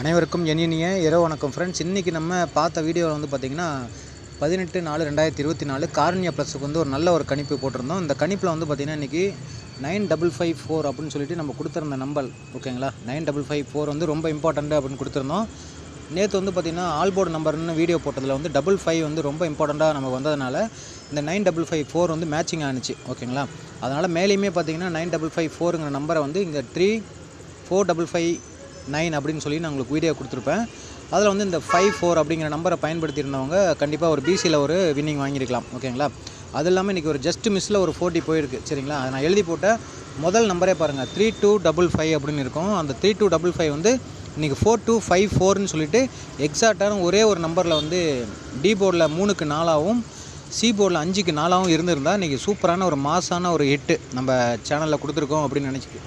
அனைவருக்கும் இனிய இரவு வணக்கம் ஃப்ரெண்ட்ஸ் இன்றைக்கி நம்ம பார்த்த வீடியோவில் வந்து பார்த்திங்கன்னா பதினெட்டு நாலு ரெண்டாயிரத்தி இருபத்தி நாலு கார்னியா ப்ளஸுக்கு வந்து ஒரு நல்ல ஒரு கணிப்பு போட்டிருந்தோம். இந்த கணிப்பில் வந்து பார்த்திங்கன்னா இன்றைக்கி நைன் டபுள் ஃபைவ் ஃபோர் அப்படின்னு சொல்லிட்டு நம்ம கொடுத்துருந்த நம்பர் ஓகேங்களா? நைன் டபுள் ஃபைவ் ஃபோர் வந்து ரொம்ப இம்பார்ட்டண்ட்டு அப்படின்னு கொடுத்துருந்தோம். நேற்று வந்து பார்த்திங்கன்னா ஆல்போர்டு நம்பர்னு வீடியோ போட்டதில் வந்து டபுள் ஃபைவ் வந்து ரொம்ப இம்பார்ட்டண்ட்டாக நமக்கு வந்ததுனால இந்த நைன் டபுள் ஃபைவ் ஃபோர் வந்து மேட்சிங் ஆனிச்சு ஓகேங்களா? அதனால் மேலேயுமே பார்த்தீங்கன்னா நைன் டபுள் ஃபைவ் ஃபோருங்கிற நம்பரை வந்து இங்கே three four double five nine அப்படின்னு சொல்லி நான் உங்களுக்கு வீடியோ கொடுத்துருப்பேன். அதில் வந்து இந்த ஃபைவ் ஃபோர் அப்படிங்கிற நம்பரை பயன்படுத்தியிருந்தவங்க கண்டிப்பாக ஒரு பிசியில் ஒரு வின்னிங் வாங்கியிருக்கலாம். ஓகேங்களா? அது இல்லாமல் இன்றைக்கி ஒரு ஜஸ்ட் மிஸ்ஸில் ஒரு ஃபோர்ட்டி போயிருக்கு. சரிங்களா? அதை நான் எழுதி போட்ட முதல் நம்பரே பாருங்கள் த்ரீ டூ டபுள் ஃபைவ் அப்படின்னு இருக்கும். அந்த த்ரீ டூ டபுள் ஃபைவ் வந்து இன்றைக்கி ஃபோர் டூ ஃபைவ் ஃபோர்னு சொல்லிட்டு எக்ஸாக்டான ஒரே ஒரு நம்பரில் வந்து டி போர்டில் மூணுக்கு நாலாகவும் சி போர்டில் அஞ்சுக்கு நாலாகவும் இருந்திருந்தால் இன்றைக்கி சூப்பரான ஒரு மாசான ஒரு ஹிட்டு நம்ம சேனலில் கொடுத்துருக்கோம் அப்படின்னு நினச்சி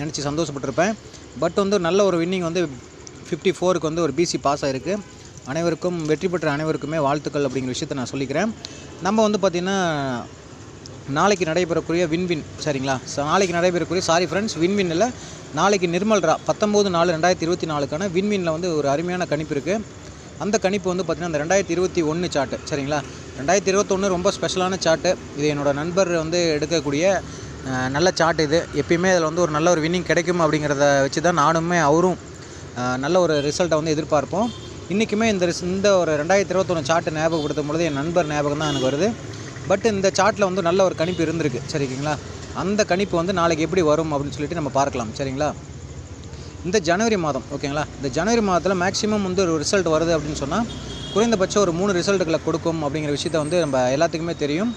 நினச்சி சந்தோஷப்பட்டிருப்பேன். பட் வந்து நல்ல ஒரு வின்னிங் வந்து ஃபிஃப்டி ஃபோருக்கு வந்து ஒரு பிசி பாஸ் ஆகிருக்கு அனைவருக்கும் வெற்றி பெற்ற அனைவருக்குமே வாழ்த்துக்கள் அப்படிங்கிற விஷயத்தை நான் சொல்லிக்கிறேன். நம்ம வந்து பார்த்திங்கன்னா நாளைக்கு நடைபெறக்கூடிய வின்வின் சரிங்களா? நாளைக்கு நடைபெறக்கூடிய சாரி ஃப்ரெண்ட்ஸ் வின்வின் இல்லை நாளைக்கு நிர்மல் ரா பத்தொம்போது நாலு ரெண்டாயிரத்தி இருபத்தி நாலுக்கான வின்வினில் வந்து ஒரு அருமையான கணிப்பு இருக்குது அந்த கணிப்பு வந்து பார்த்திங்கன்னா அந்த ரெண்டாயிரத்தி இருபத்தி ஒன்று சார்ட்டு சரிங்களா? ரெண்டாயிரத்தி இருபத்தொன்று ரொம்ப ஸ்பெஷலான சார்ட்டு இது என்னோடய நண்பர் வந்து எடுக்கக்கூடிய நல்ல சார்ட் இது. எப்பயுமே அதில் வந்து ஒரு நல்ல ஒரு வின்னிங் கிடைக்கும் அப்படிங்கிறத வச்சு தான் நானுமே அவரும் நல்ல ஒரு ரிசல்ட்டை வந்து எதிர்பார்ப்போம். இன்றைக்குமே இந்த ரிஸ் இந்த ஒரு ரெண்டாயிரத்தி இருபத்தொன்று சார்ட்டை ஞாபகப்படுத்தும் பொழுது என் நண்பர் ஞாபகம் தான் எனக்கு வருது. பட் இந்த சார்ட்டில் வந்து நல்ல ஒரு கணிப்பு இருந்திருக்கு. சரிங்களா? அந்த கணிப்பு வந்து நாளைக்கு எப்படி வரும் அப்படின்னு சொல்லிட்டு நம்ம பார்க்கலாம். சரிங்களா? இந்த ஜனவரி மாதம் ஓகேங்களா? இந்த ஜனவரி மாதத்தில் மேக்ஸிமம் வந்து ஒரு ரிசல்ட் வருது அப்படின்னு சொன்னால் குறைந்தபட்சம் ஒரு மூணு ரிசல்ட்டுகளை கொடுக்கும் அப்படிங்கிற விஷயத்த வந்து நம்ம எல்லாத்துக்குமே தெரியும்.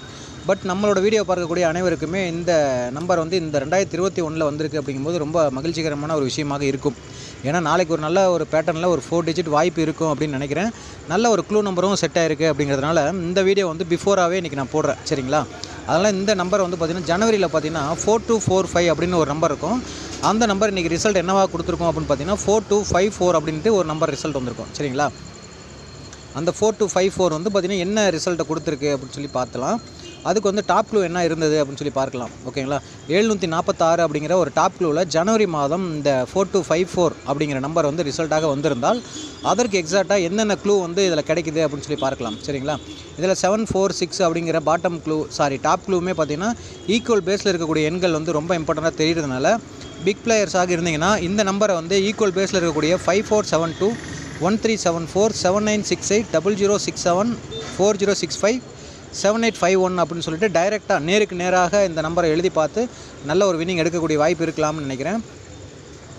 பட் நம்மளோட வீடியோ பார்க்கக்கூடிய அனைவருக்குமே இந்த நம்பர் வந்து இந்த ரெண்டாயிரத்தி இருபத்தி ஒன்றில் வந்திருக்கு அப்படிங்கும்போது ரொம்ப மகிழ்ச்சிகரமான ஒரு விஷயமாக இருக்கும். ஏன்னா நாளைக்கு ஒரு நல்ல ஒரு பேட்டர்னில் ஒரு ஃபோர் டிஜிட் வாய்ப்பு இருக்கும் அப்படின்னு நினைக்கிறேன். நல்ல ஒரு க்ளூ நம்பரும் செட் ஆயிருக்கு அப்படிங்கிறதுனால இந்த வீடியோ வந்து பிஃபோராகவே இன்றைக்கி நான் போடுறேன். சரிங்களா? அதனால் இந்த நம்பர் வந்து பார்த்திங்கன்னா ஜனவரியில் பார்த்தீங்கன்னா ஃபோர் டூ ஃபோர் ஃபைவ் அப்படின்னு ஒரு நம்பர் இருக்கும். அந்த நம்பர் இன்றைக்கி ரிசல்ட் என்னவாக கொடுத்துருக்கோம் அப்படின்னு பார்த்தீங்கன்னா ஃபோர் டூ ஃபைவ் ஃபோர் அப்படின்ட்டு ஒரு நம்பர் ரிசல்ட் வந்திருக்கும். சரிங்களா? அந்த ஃபோர் டூ ஃபைவ் ஃபோர் வந்து பார்த்திங்கன்னா என்ன ரிசல்ட்டை கொடுத்துருக்கு அப்படின்னு சொல்லி பார்த்தலாம். அதுக்கு வந்து டாப் க்ளூ என்ன இருந்தது அப்படின்னு சொல்லி பார்க்கலாம். ஓகேங்களா எழுநூற்றி நாற்பத்தாறு அப்படிங்கிற ஒரு டாப் க்ளூவில் ஜனவரி மாதம் இந்த ஃபோர் டூ ஃபைவ் ஃபோர் அப்படிங்கிற நம்பர் வந்து ரிசல்ட்டாக வந்திருந்தால் அதற்கு எக்ஸாக்டாக என்னென்ன க்ளூ வந்து இதில் கிடைக்குது அப்படின்னு சொல்லி பார்க்கலாம். சரிங்களா? இதில் செவன் ஃபோர் சிக்ஸ் அப்படிங்கிற பாட்டம் க்ளூ சாரி டாப் க்ளூவுமே பார்த்தீங்கன்னா ஈக்குவல் பேஸில் இருக்கக்கூடிய எண்கள் வந்து ரொம்ப இம்பார்ட்டண்ட்டாக தெரியுறதுனால பிக் பிளேயர்ஸாக இருந்தீங்கன்னா இந்த நம்பரை வந்து ஈக்குவல் பேஸில் இருக்கக்கூடிய five four seven two one three seven four seven nine six eight double zero six seven four zero six five seven eight five one அப்படின்னு சொல்லிட்டு டைரெக்டாக நேருக்கு நேராக இந்த நம்பரை எழுதி பார்த்து நல்ல ஒரு வின்னிங் எடுக்கக்கூடிய வாய்ப்பு இருக்கலாம்னு நினைக்கிறேன்.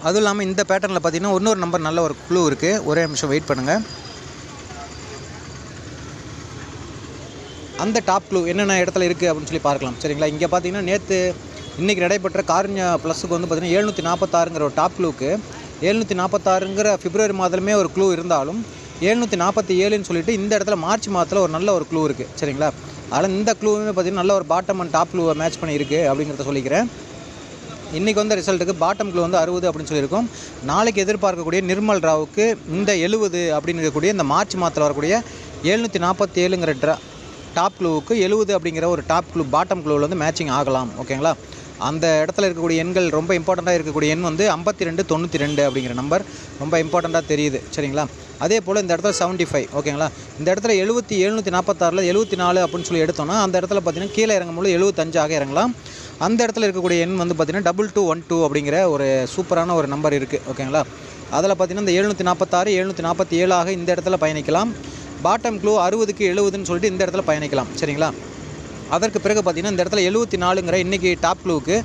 அதுவும் இல்லாமல் இந்த பேட்டர்னில் பார்த்தீங்கன்னா இன்னொரு நம்பர் நல்ல ஒரு குழு இருக்குது ஒரே நிமிஷம் வெயிட் பண்ணுங்கள் அந்த டாப் க்ளூ என்னென்ன இடத்துல இருக்குது அப்படின்னு சொல்லி பார்க்கலாம். சரிங்களா? இங்கே பார்த்தீங்கன்னா நேற்று இன்றைக்கி நடைபெற்ற காரண்யா ப்ளஸுக்கு வந்து பார்த்தீங்கன்னா எழுநூற்றி நாற்பத்தாறுங்கிற ஒரு டாப் க்ளூக்கு எழுநூற்றி நாற்பத்தாறுங்கிற பிப்ரவரி மாதமே ஒரு க்ளூ இருந்தாலும் எழுநூற்றி நாற்பத்தி ஏழுன்னு சொல்லிட்டு இந்த இடத்துல மார்ச் மாதத்தில் ஒரு நல்ல ஒரு க்ளூ இருக்குது சரிங்களா? அதனால் இந்த க்ளூவுமே பார்த்தீங்கன்னா நல்ல ஒரு பாட்டம் அண்ட் டாப் க்ளூவை மேட்ச் பண்ணியிருக்கு அப்படிங்கிறத சொல்லிக்கிறேன். இன்றைக்கி வந்த ரிசல்ட்டுக்கு பாட்டம் க்ளூ வந்து அறுபது அப்படின்னு சொல்லியிருக்கோம். நாளைக்கு எதிர்பார்க்கக்கூடிய நிர்மல் ராவுக்கு இந்த எழுபது அப்படின்னு இருக்கக்கூடிய இந்த மார்ச் மாதத்தில் வரக்கூடிய எழுநூற்றி நாற்பத்தி ஏழுங்கிற ட்ரா டாப் க்ளூவுக்கு எழுபது அப்படிங்கிற ஒரு டாப் க்ளூ பாட்டம் க்ளூவில் வந்து மேட்சிங் ஆகலாம். ஓகேங்களா? அந்த இடத்துல இருக்கக்கூடிய எண்கள் ரொம்ப இம்பார்ட்டண்ட்டாக இருக்கக்கூடிய எண் வந்து ஐம்பத்தி ரெண்டு தொண்ணூற்றி ரெண்டு அப்படிங்கிற நம்பர் ரொம்ப இம்பார்ட்டண்ட்டாக தெரியுது. சரிங்களா? அதே போல் இந்த இடத்துல செவன்ட்டி ஃபைவ் ஓகேங்களா இந்த இடத்துல எழுபத்தி எழுநூற்றி நாற்பத்தாறில் எழுபத்தி நாலு அப்படின்னு சொல்லி எடுத்தோம்னா அந்த இடத்துல பார்த்தீங்கன்னா கீழே இறங்கும்போது எழுபத்தஞ்சாக இறங்கலாம். அந்த இடத்துல இருக்கக்கூடிய எண் வந்து பார்த்தீங்கன்னா டபுள் டூ ஒன் டூ அப்படிங்கிற ஒரு சூப்பரான ஒரு நம்பர் இருக்குது ஓகேங்களா அதில் பார்த்தீங்கன்னா இந்த எழுநூற்றி நாற்பத்தாறு எழுநூற்றி நாற்பத்தி ஏழாக இந்த இடத்துல பயணிக்கலாம். பாட்டம் க்ளூ அறுபதுக்கு எழுபதுன்னு சொல்லிட்டு இந்த இடத்துல பயணிக்கலாம் சரிங்களா? அதற்கு பிறகு பார்த்தீங்கன்னா இந்த இடத்துல எழுபத்தி நாலுங்கிற இன்றைக்கி டாப் க்ளூவுக்கு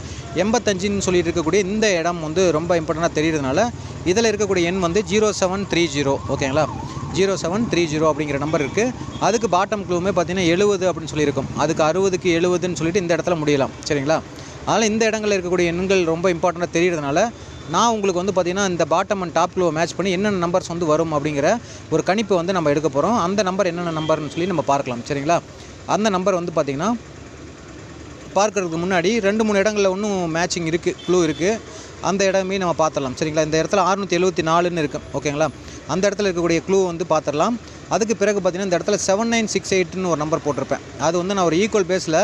எண்பத்தஞ்சுன்னு சொல்லிட்டு இருக்கக்கூடிய இந்த இடம் வந்து ரொம்ப இம்பார்ட்டண்ட்டாக தெரியுறதுனால இதில் இருக்கக்கூடிய எண் வந்து ஜீரோ செவன் த்ரீ ஜீரோ ஓகேங்களா ஜீரோ செவன் த்ரீ ஜீரோ அப்படிங்கிற நம்பர் இருக்குது அதுக்கு பாட்டம் க்ளூவுமே பார்த்தீங்கன்னா எழுபது அப்படின்னு சொல்லியிருக்கும். அதுக்கு அறுபதுக்கு எழுபதுன்னு சொல்லிட்டு இந்த இடத்துல முடியலாம். சரிங்களா? அதனால் இந்த இடங்களில் இருக்கக்கூடிய எண்கள் ரொம்ப இம்பார்ட்டண்ட்டாக தெரியுறதுனால நான் உங்களுக்கு வந்து பார்த்தீங்கன்னா இந்த பாட்டம் அண்ட் டாப் க்ளூவை மேட்ச் பண்ணி என்னென்ன நம்பர்ஸ் வந்து வரும் அப்படிங்கிற ஒரு கணிப்பு வந்து நம்ம எடுக்க போகிறோம் அந்த நம்பர் என்னென்ன நம்பர்னு சொல்லி நம்ம பார்க்கலாம். சரிங்களா? அந்த நம்பர் வந்து பார்த்திங்கன்னா பார்க்கறதுக்கு முன்னாடி ரெண்டு மூணு இடங்களில் இன்னும் மேட்சிங் இருக்குது க்ளூ இருக்குது அந்த இடமே நம்ம பார்த்துடலாம். சரிங்களா? இந்த இடத்துல அறுநூற்றி எழுபத்தி நாலுன்னு இருக்குது ஓகேங்களா? அந்த இடத்துல இருக்கக்கூடிய க்ளூ வந்து பார்த்துடலாம். அதுக்கு பிறகு பார்த்தீங்கன்னா இந்த இடத்துல செவன் நைன் சிக்ஸ் எயிட்னு ஒரு நம்பர் போட்டிருப்பேன். அது வந்து நான் ஒரு ஈக்குவல் பேஸில்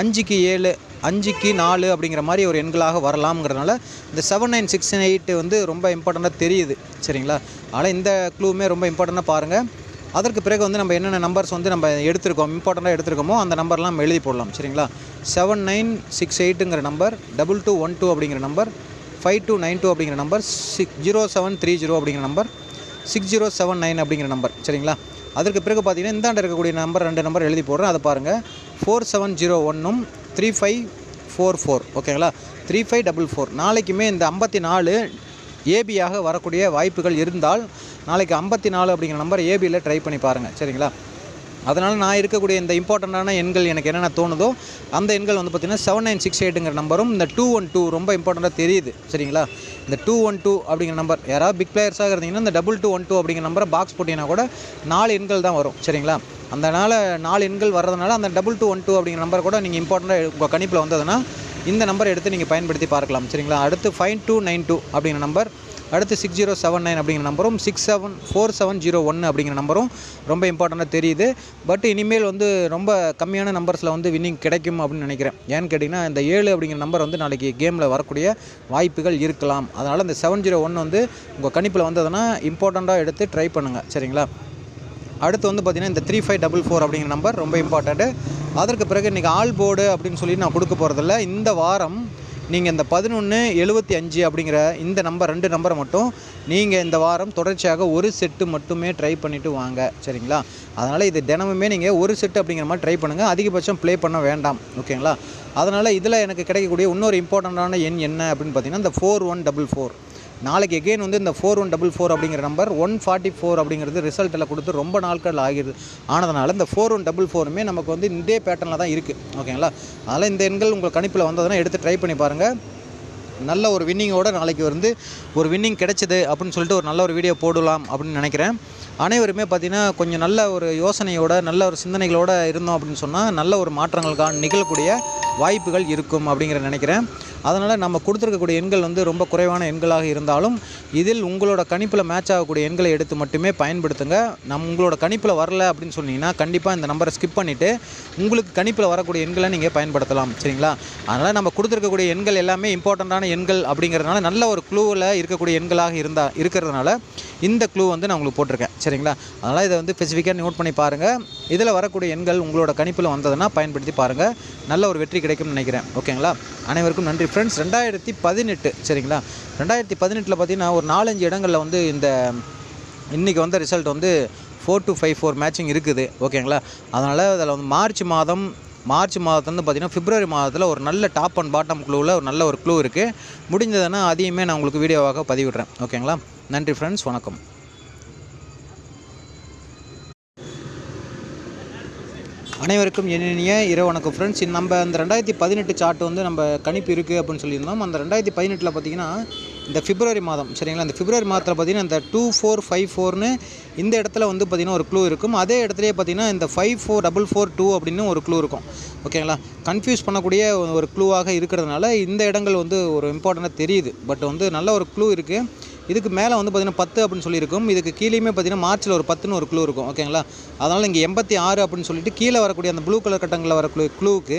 அஞ்சுக்கு ஏழு அஞ்சுக்கு நாலு அப்படிங்கிற மாதிரி ஒரு எண்களாக வரலாம்ங்கிறதுனால இந்த செவன் நைன் சிக்ஸ் எயிட்டு வந்து ரொம்ப இம்பார்ட்டண்ட்டாக தெரியுது. சரிங்களா? அதனால் இந்த க்ளூவுமே ரொம்ப இம்பார்ட்டண்ட்டாக பாருங்கள் அதற்கு பிறகு வந்து நம்ம என்னென்ன நம்பர்ஸ் வந்து நம்ம எடுத்திருக்கோம் இம்பார்ட்டண்ட்டாக எடுத்திருக்கோமோ அந்த நம்பர்லாம் நம்ம எழுதி போடலாம் சரிங்களா? Seven nine six எயிட்டுங்கிற number double two one two அப்படிங்கிற number five two nine two அப்படிங்கிற number six zero seven three zero அப்படிங்கிற number six zero seven nine அப்படிங்கிற நம்பர் சரிங்களா? அதற்கு பிறகு பார்த்தீங்கன்னா இந்தாண்ட இருக்கக்கூடிய நம்பர் ரெண்டு நம்பர் எழுதி போடுறேன். அதை பாருங்கள் ஃபோர் செவன் ஜீரோ ஒன்றும் த்ரீ ஃபைவ் ஃபோர் ஃபோர் ஓகேங்களா த்ரீ ஃபைவ் டபுள் ஃபோர் நாளைக்குமே இந்த ஐம்பத்தி நாலு ஏபியாக வரக்கூடிய வாய்ப்புகள் இருந்தால் நாளைக்கு ஐம்பத்தி நாலு அப்படிங்கிற நம்பர் ஏபியில் ட்ரை பண்ணி பாருங்கள் சரிங்களா? அதனால் நான் இருக்கக்கூடிய இந்த இம்பார்ட்டண்ட்டான எண்கள் எனக்கு என்னென்ன தோணுதோ அந்த எண்கள் வந்து பார்த்திங்கன்னா செவன் நைன் சிக்ஸ் எயிட்டுங்கிற நம்பரும் இந்த டூ ஒன் டூ ரொம்ப இம்பார்ட்டண்ட்டாக தெரியுது. சரிங்களா? இந்த டூ ஒன் டூ அப்படிங்கிற நம்பர் யாராவது பிக் பிளேயர்ஸாக இருந்தீங்கன்னா இந்த டபுள் டூ ஒன் டூ அப்படிங்கிற நம்பரை பாக்ஸ் போட்டிங்கன்னா கூட நாலு எண்கள் தான் வரும். சரிங்களா? அதனால் நாலு எண்கள் வர்றதுனால அந்த டபுள் டூ ஒன் டூ அப்படிங்கிற நம்பர் கூட நீங்கள் இம்பார்ட்டண்ட்டாக உங்கள் கணிப்பில் வந்ததுன்னா இந்த நம்பர் எடுத்து நீங்கள் பயன்படுத்தி பார்க்கலாம் சரிங்களா? அடுத்து ஃபைவ் டூ நைன் டூ அப்படிங்கிற நம்பர் அடுத்து சிக்ஸ் ஜீரோ செவன் நைன் அப்படிங்கிற நம்பரும் six seven four seven zero ஒன்று அப்படிங்கிற நம்பரும் ரொம்ப இம்பார்ட்டண்ட்டாக தெரியுது. பட் இனிமேல் வந்து ரொம்ப கம்மியான நம்பர்ஸில் வந்து வின்னிங் கிடைக்கும் அப்படின்னு நினைக்கிறேன். ஏன்னு கேட்டிங்கன்னா இந்த ஏழு அப்படிங்கிற நம்பர் வந்து நாளைக்கு கேமில் வரக்கூடிய வாய்ப்புகள் இருக்கலாம். அதனால் இந்த செவன் ஜீரோ ஒன் வந்து உங்கள் கணிப்பில் வந்ததுன்னா இம்பார்ட்டண்ட்டாக எடுத்து ட்ரை பண்ணுங்கள் சரிங்களா? அடுத்து வந்து பார்த்திங்கன்னா இந்த த்ரீ ஃபைவ் டபுள் ஃபோர் அப்படிங்கிற நம்பர் ரொம்ப இம்பார்ட்டண்ட்டு அதற்கு பிறகு இன்றைக்கி ஆல் போர்டு அப்படின்னு சொல்லி நான் கொடுக்க போகிறதில்ல இந்த வாரம் நீங்கள் இந்த பதினொன்று எழுபத்தி அஞ்சு அப்படிங்கிற இந்த நம்பர் ரெண்டு நம்பரை மட்டும் நீங்கள் இந்த வாரம் தொடர்ச்சியாக ஒரு செட்டு மட்டுமே ட்ரை பண்ணிவிட்டு வாங்க. சரிங்களா? அதனால் இது தினமுமே நீங்கள் ஒரு செட்டு அப்படிங்கிற மாதிரி ட்ரை பண்ணுங்கள் அதிகபட்சம் ப்ளே பண்ண வேண்டாம். ஓகேங்களா? அதனால் இதில் எனக்கு கிடைக்கக்கூடிய இன்னொரு இம்பார்ட்டண்ட்டான எண் என்ன அப்படின்னு பார்த்தீங்கன்னா இந்த ஃபோர் ஒன் டபுள் ஃபோர் நாளைக்கு எகெயின் வந்து இந்த ஃபோர் ஒன் டபுள் ஃபோர் அப்படிங்கிற நம்பர் ஒன் ஃபார்ட்டி ஃபோர் அப்படிங்கிறது ரிசல்ட்டில் கொடுத்து ரொம்ப நாட்கள் ஆகிடுது ஆனதுனால இந்த ஃபோர் ஒன் டபுள் ஃபோருமே நமக்கு வந்து இதே பேட்டர்னில் தான் இருக்குது ஓகேங்களா அதனால் இந்த எண்கள் உங்கள் கணிப்பில் வந்ததுன்னா எடுத்து ட்ரை பண்ணி பாருங்கள் நல்ல ஒரு வின்னிங்கோட நாளைக்கு வந்து ஒரு வின்னிங் கிடைச்சது அப்படின்னு சொல்லிட்டு ஒரு நல்ல ஒரு வீடியோ போடலாம் அப்படின்னு நினைக்கிறேன். அனைவருமே பார்த்திங்கன்னா கொஞ்சம் நல்ல ஒரு யோசனையோட நல்ல ஒரு சிந்தனைகளோடு இருந்தோம் அப்படின்னு சொன்னால் நல்ல ஒரு மாற்றங்களுக்கான நிகழக்கூடிய வாய்ப்புகள் இருக்கும் அப்படிங்கிற நினைக்கிறேன். அதனால் நம்ம கொடுத்துருக்கக்கூடிய எண்கள் வந்து ரொம்ப குறைவான எண்களாக இருந்தாலும் இதில் உங்களோட கணிப்பில் மேட்ச் ஆகக்கூடிய எண்களை எடுத்து மட்டுமே பயன்படுத்துங்க. நம் உங்களோட கணிப்பில் வரல அப்படின்னு சொன்னீங்கன்னா கண்டிப்பாக இந்த நம்பரை ஸ்கிப் பண்ணிவிட்டு உங்களுக்கு கணிப்பில் வரக்கூடிய எண்களை நீங்கள் பயன்படுத்தலாம். சரிங்களா? அதனால் நம்ம கொடுத்துருக்கக்கூடிய எண்கள் எல்லாமே இம்பார்ட்டண்ட்டான எண்கள் அப்படிங்கிறதுனால நல்ல ஒரு குழுவில் இருக்கக்கூடிய எண்களாக இருந்தால் இருக்கிறதுனால இந்த க்ளூ வந்து நான் உங்களுக்கு போட்டிருக்கேன். சரிங்களா? அதனால் இதை வந்து ஸ்பெசிஃபிக்காக நோட் பண்ணி பாருங்கள் இதில் வரக்கூடிய எண்கள் உங்களோட கணிப்பில் வந்ததுன்னா பயன்படுத்தி பாருங்கள் நல்ல ஒரு வெற்றி கிடைக்கும்னு நினைக்கிறேன். ஓகேங்களா? அனைவருக்கும் நன்றி ஃப்ரெண்ட்ஸ் ரெண்டாயிரத்தி பதினெட்டு சரிங்களா? ரெண்டாயிரத்தி பதினெட்டில் பார்த்தீங்கன்னா ஒரு நாலஞ்சு இடங்களில் வந்து இந்த இன்றைக்கி வந்த ரிசல்ட் வந்து four two five four matching இருக்குது. ஓகேங்களா? அதனால் அதில் வந்து மார்ச் மாதம் மார்ச் மாதத்துலேருந்து பார்த்தீங்கன்னா பிப்ரவரி மாதத்தில் ஒரு நல்ல டாப் அண்ட் பாட்டம் க்ளூவில் ஒரு நல்ல ஒரு க்ளூ இருக்குது முடிஞ்சதுன்னா அதையுமே நான் உங்களுக்கு வீடியோவாக பதிவிடுறேன். ஓகேங்களா? நன்றி ஃப்ரெண்ட்ஸ் வணக்கம். அனைவருக்கும் இனிய இரவு வணக்கம் ஃப்ரெண்ட்ஸ் நம்ம அந்த ரெண்டாயிரத்தி பதினெட்டு சார்ட் வந்து நம்ம கணிப்பு இருக்குது அப்படின்னு சொல்லியிருந்தோம். அந்த ரெண்டாயிரத்தி பதினெட்டில் பார்த்தீங்கன்னா இந்த பிப்ரவரி மாதம் சரிங்களா? இந்த பிப்ரவரி மாதத்தில் பார்த்தீங்கன்னா இந்த டூ ஃபோர் ஃபைவ் ஃபோர்னு இந்த இடத்துல வந்து பார்த்திங்கன்னா ஒரு க்ளூ இருக்கும். அதே இடத்துலையே பார்த்தீங்கன்னா இந்த five four double four two அப்படின்னு ஒரு க்ளூ இருக்கும். ஓகேங்களா கன்ஃபியூஸ் பண்ணக்கூடிய ஒரு க்ளூவாக இருக்கிறதுனால இந்த இடங்கள் வந்து ஒரு இம்பார்ட்டண்ட்டாக தெரியுது. பட் வந்து நல்ல ஒரு க்ளூ இருக்குது இதுக்கு மேலே வந்து பார்த்திங்கன்னா பத்து அப்படின்னு சொல்லியிருக்கும். இதுக்கு கீழேயுமே பார்த்தீங்கன்னா மார்ச்சில் ஒரு பத்துன்னு ஒரு க்ளூ இருக்கும். ஓகேங்களா அதனால் இங்கே எண்பத்தி ஆறு அப்படின்னு சொல்லிட்டு கீழே வரக்கூடிய அந்த ப்ளூ கலர் கட்டங்களில் வர க்ளூவுக்கு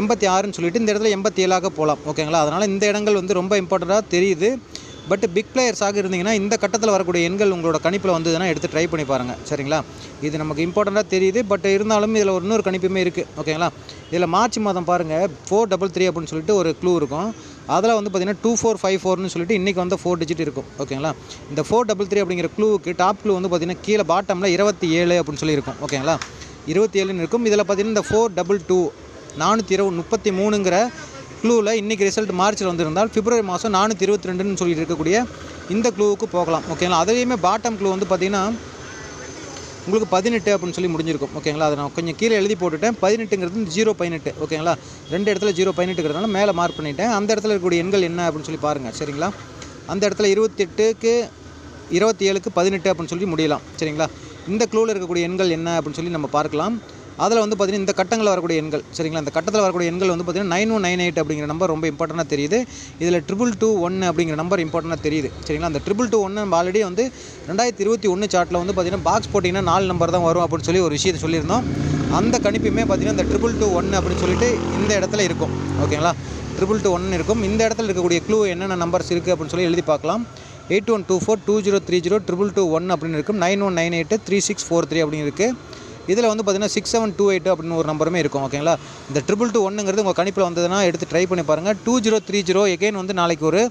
எண்பத்தி ஆறுன்னு சொல்லிட்டு இந்த இடத்துல எண்பத்தி ஏழாக போகலாம். ஓகேங்களா அதனால் இந்த இடங்கள் வந்து ரொம்ப இம்பார்ட்டண்ட்டாக தெரியுது. பட் பிக் பிளேயர்ஸாக இருந்தீங்கன்னா இந்த கட்டத்தில் வரக்கூடிய எண்கள் உங்களோட கணிப்பில் வந்ததுன்னா எடுத்து ட்ரை பண்ணி பாருங்கள் சரிங்களா? இது நமக்கு இம்பார்ட்டண்ட்டாக தெரியுது பட் இருந்தாலும் இதில் ஒரு இன்னொரு கணிப்புமே இருக்குது ஓகேங்களா இதில் மார்ச் மாதம் பாருங்கள் ஃபோர் டபுள் த்ரீ அப்படின்னு சொல்லிட்டு ஒரு க்ளூ இருக்கும். அதில் வந்து பார்த்திங்கன்னா டூ ஃபோர் ஃபைவ் ஃபோர்னு சொல்லிட்டு இன்றைக்கி வந்து ஃபோர் டிஜிட் இருக்கும். ஓகேங்களா இந்த ஃபோர் டபுள் த்ரீ அப்படிங்கிற க்ளூவுக்கு டாப் க்ளூ வந்து பார்த்திங்கன்னா கீழே பாட்டமில் இருபத்தி ஏழு அப்படின்னு சொல்லி இருக்கும். ஓகேங்களா இருபத்தி ஏழுன்னு இருக்கும். இதில் பார்த்திங்கன்னா இந்த ஃபோர் டபுள் டூ நானூற்றி இருபது முப்பத்தி மூணுங்கிற க்ளூவில் இன்றைக்கி ரிசல்ட் மார்ச்சில் வந்திருந்தால் பிப்ரவரி மாதம் நானூற்றி இருபத்தி ரெண்டுன்னு சொல்லிட்டு இருக்கக்கூடிய இந்த க்ளூவுக்கு போகலாம். ஓகேங்களா அதுலேயுமே பாட்டம் க்ளூ வந்து பார்த்திங்கன்னா உங்களுக்கு பதினெட்டு அப்படின்னு சொல்லி முடிஞ்சிருக்கும். ஓகேங்களா அதை நான் கொஞ்சம் கீழே எழுதி போட்டுட்டேன். பதினெட்டுங்கிறது ஜீரோ பதினெட்டு. ஓகேங்களா ரெண்டு இடத்துல ஜீரோ பதினெட்டுங்கிறதுனால மேலே மார்க் பண்ணிட்டேன். அந்த இடத்துல இருக்கக்கூடிய எண்கள் என்ன அப்படின்னு சொல்லி பாருங்கள் சரிங்களா? அந்த இடத்துல இருபத்தெட்டுக்கு இருபத்தி ஏழுக்கு பதினெட்டு அப்படின்னு சொல்லி முடியலாம். சரிங்களா? இந்த க்ளூவில் இருக்கக்கூடிய எண்கள் என்ன அப்படின்னு சொல்லி நம்ம பார்க்கலாம். அதில் வந்து பார்த்தீங்கன்னா இந்த கட்டங்களில் வரக்கூடிய எண்கள் சரிங்களா? இந்த கட்டத்தில் வரக்கூடிய எண்கள் வந்து பார்த்தீங்கன்னா நைன் ஒன் நைன் எயிட் அப்படிங்கிற நம்பர் ரொம்ப இம்பார்ட்டண்ட்டாக தெரியுது. இதில் ட்ரிபிள் டூ ஒன் அப்படிங்கிற நம்பர் இம்பார்ட்டண்ட்டாக தெரியுது சரிங்களா? அந்த ட்ரிபிள் டூ ஒன்று நம்ம ஆல்ரெடி வந்து ரெண்டாயிரத்தி இருபத்தி ஒன்று சார்ட்டில் வந்து பார்த்தீங்கன்னா பாக்ஸ் போட்டிங்கன்னா நாலு நம்பர் தான் வரும் அப்படின்னு சொல்லி ஒரு விஷயத்தை சொல்லியிருந்தோம். அந்த கணிப்புமே பார்த்திங்கன்னா இந்த ட்ரிபிள் டூ ஒன் அப்படின்னு சொல்லிட்டு இந்த இடத்துல இருக்கும் ஓகேங்களா? ட்ரிபிள் டூ ஒன்று இருக்கும். இந்த இடத்துல இருக்கக்கூடிய க்ளூ என்னென்ன நம்பர்ஸ் இருக்குது அப்படின்னு சொல்லி எழுதி பார்க்கலாம். Eight one two four two zero three zero triple two one அப்படின்னு இருக்கும். Nine one nine eight three six four three அப்படின்னு இருக்குது இதில் வந்து பார்த்தீங்கன்னா சிக்ஸ் செவன் டூ எயிட் அப்படின்னு ஒரு நம்பருமே இருக்கும் ஓகேங்களா இந்த ட்ரிபிள் டூ ஒன்றுங்கிறது உங்கள் கணிப்பில் வந்ததுன்னா எடுத்து ட்ரை பண்ணி பாருங்கள் two zero three zero again வந்து நாளைக்கு ஒரு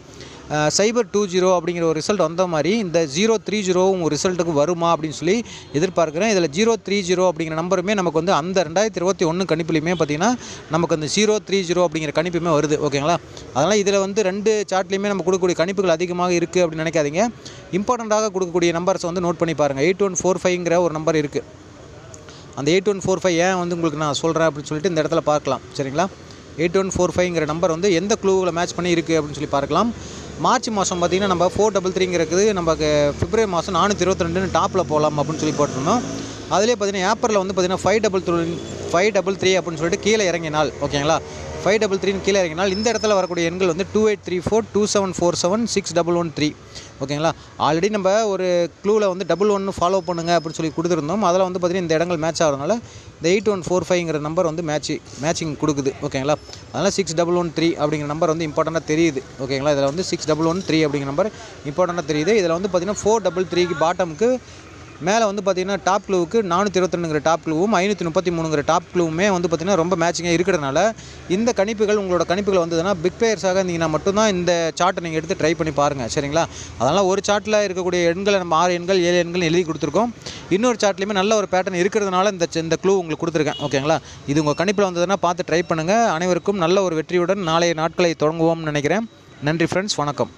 சைபர் டூ ஜீரோ அப்படிங்கிற ஒரு ரிசல்ட் வந்த மாதிரி இந்த ஜீரோ த்ரீ ஜீரோவும் ஒரு ரிசல்ட்டுக்கு வருமா அப்படின்னு சொல்லி எதிர்பார்க்குறேன். இதில் ஜீரோ த்ரீ ஜீரோ அப்படிங்கிற நம்பருமே நமக்கு வந்து அந்த ரெண்டாயிரத்தி இருபத்தி ஒன்று கணிப்புலையுமே பார்த்தீங்கன்னா நமக்கு அந்த ஜீரோ த்ரீ ஜீரோ அப்படிங்கிற கணிப்புமே வருது ஓகேங்களா அதனால் இதில் வந்து ரெண்டு சார்ட்லேயுமே நம்ம கொடுக்கக்கூடிய கணிப்புகள் அதிகமாக இருக்குது அப்படின்னு நினைக்காதீங்க. இம்பார்ட்டண்ட்டாக கொடுக்கக்கூடிய நம்பர்ஸ் வந்து நோட் பண்ணி பாருங்கள் எயிட் ஒன் ஃபோர் ஃபைவ்ங்கிற ஒரு நம்பர் இருக்குது அந்த எயிட் ஒன் ஃபோர் ஃபைவ் ஏன் வந்து உங்களுக்கு நான் சொல்கிறேன் அப்படின்னு சொல்லிட்டு இந்த இடத்துல பார்க்கலாம். சரிங்களா? எயிட் ஒன் ஃபோர் ஃபைவ்ங்கிற நம்பர் வந்து எந்த க்ளூவில் மேட்ச் பண்ணி இருக்குது அப்படின்னு சொல்லி பார்க்கலாம். மார்ச் மாதம் பார்த்திங்கன்னா நம்ம ஃபோர் டபுள் த்ரீங்கிறது நமக்கு பிப்ரவரி மாதம் நானூற்றி இருபத்தி ரெண்டுன்னு டாப்பில் போகலாம் அப்படின்னு சொல்லி போட்டிருந்தோம். அதிலே பார்த்தீங்கன்னா ஏப்ரலில் வந்து பார்த்தீங்கன்னா five double three five double three அப்படின்னு சொல்லிட்டு கீழே இறங்கினால் ஓகேங்களா ஃபைவ் டபுள் த்ரீன்னு கீழே இறங்கினால் இந்த இடத்துல வரக்கூடிய எண்கள் வந்து two eight three four two seven four seven six double one three ஓகேங்களா? ஆல்ரெடி நம்ம ஒரு க்ளூவில் வந்து டபுள் ஒன்று ஃபாலோ பண்ணுங்க அப்படின்னு சொல்லி கொடுத்துருந்தோம். அதில் வந்து பார்த்திங்கன்னா இந்த இடங்கள் மேட்ச் ஆகிறதுனால இந்த எயிட் ஒன் ஃபோர் ஃபைவ்ங்கிற நம்பர் வந்து மேட்ச் மேட்சிங் கொடுக்குது. ஓகேங்களா? அதனால் சிக்ஸ் டபுள் ஒன் த்ரீ அப்படிங்கிற நம்பர் வந்து இம்பார்ட்டண்ட்டாக தெரியுது. ஓகேங்களா? இதில் வந்து சிக்ஸ் டபுள் ஒன் த்ரீ அப்படிங்கிற நம்பர் இம்பார்ட்டண்ட்டாக தெரியுது. இதில் வந்து பார்த்திங்கன்னா ஃபோர் டபுள் த்ரீக்கு பாட்டமுக்கு மேலே வந்து பார்த்திங்கன்னா டாப் க்ளூவுக்கு நானூற்றி இருபத்திரெண்டுங்கிற டாப் க்ளூவும் ஐநூற்றி முப்பத்தி மூணுங்கிற டாப் க்ளூவுமே வந்து பார்த்திங்கன்னா ரொம்ப மேட்சிங்காக இருக்கிறதுனால இந்த கணிப்புகள் உங்களோட கணிப்புகள் வந்ததுன்னா பிக் பிளேயர்ஸாக இருந்தீங்கன்னா மட்டும்தான் இந்த சார்ட்டை நீங்கள் எடுத்து ட்ரை பண்ணி பாருங்கள் சரிங்களா? அதனால் ஒரு சார்ட்டில் இருக்கக்கூடிய எண்களை நம்ம ஆறு எண்கள் ஏழு எண்கள் எழுதி கொடுத்துருக்கோம். இன்னொரு சார்ட்லேயுமே நல்ல ஒரு பேட்டர்ன் இருக்கிறதுனால இந்த இந்த க்ளூ உங்களுக்கு கொடுத்துருக்கேன் ஓகேங்களா இது உங்கள் கணிப்பில் வந்ததுன்னா பார்த்து ட்ரை பண்ணுங்கள் அனைவருக்கும் நல்ல ஒரு வெற்றியுடன் நாளைய நாட்களை தொடங்குவோம்னு நினைக்கிறேன். நன்றி ஃப்ரெண்ட்ஸ் வணக்கம்.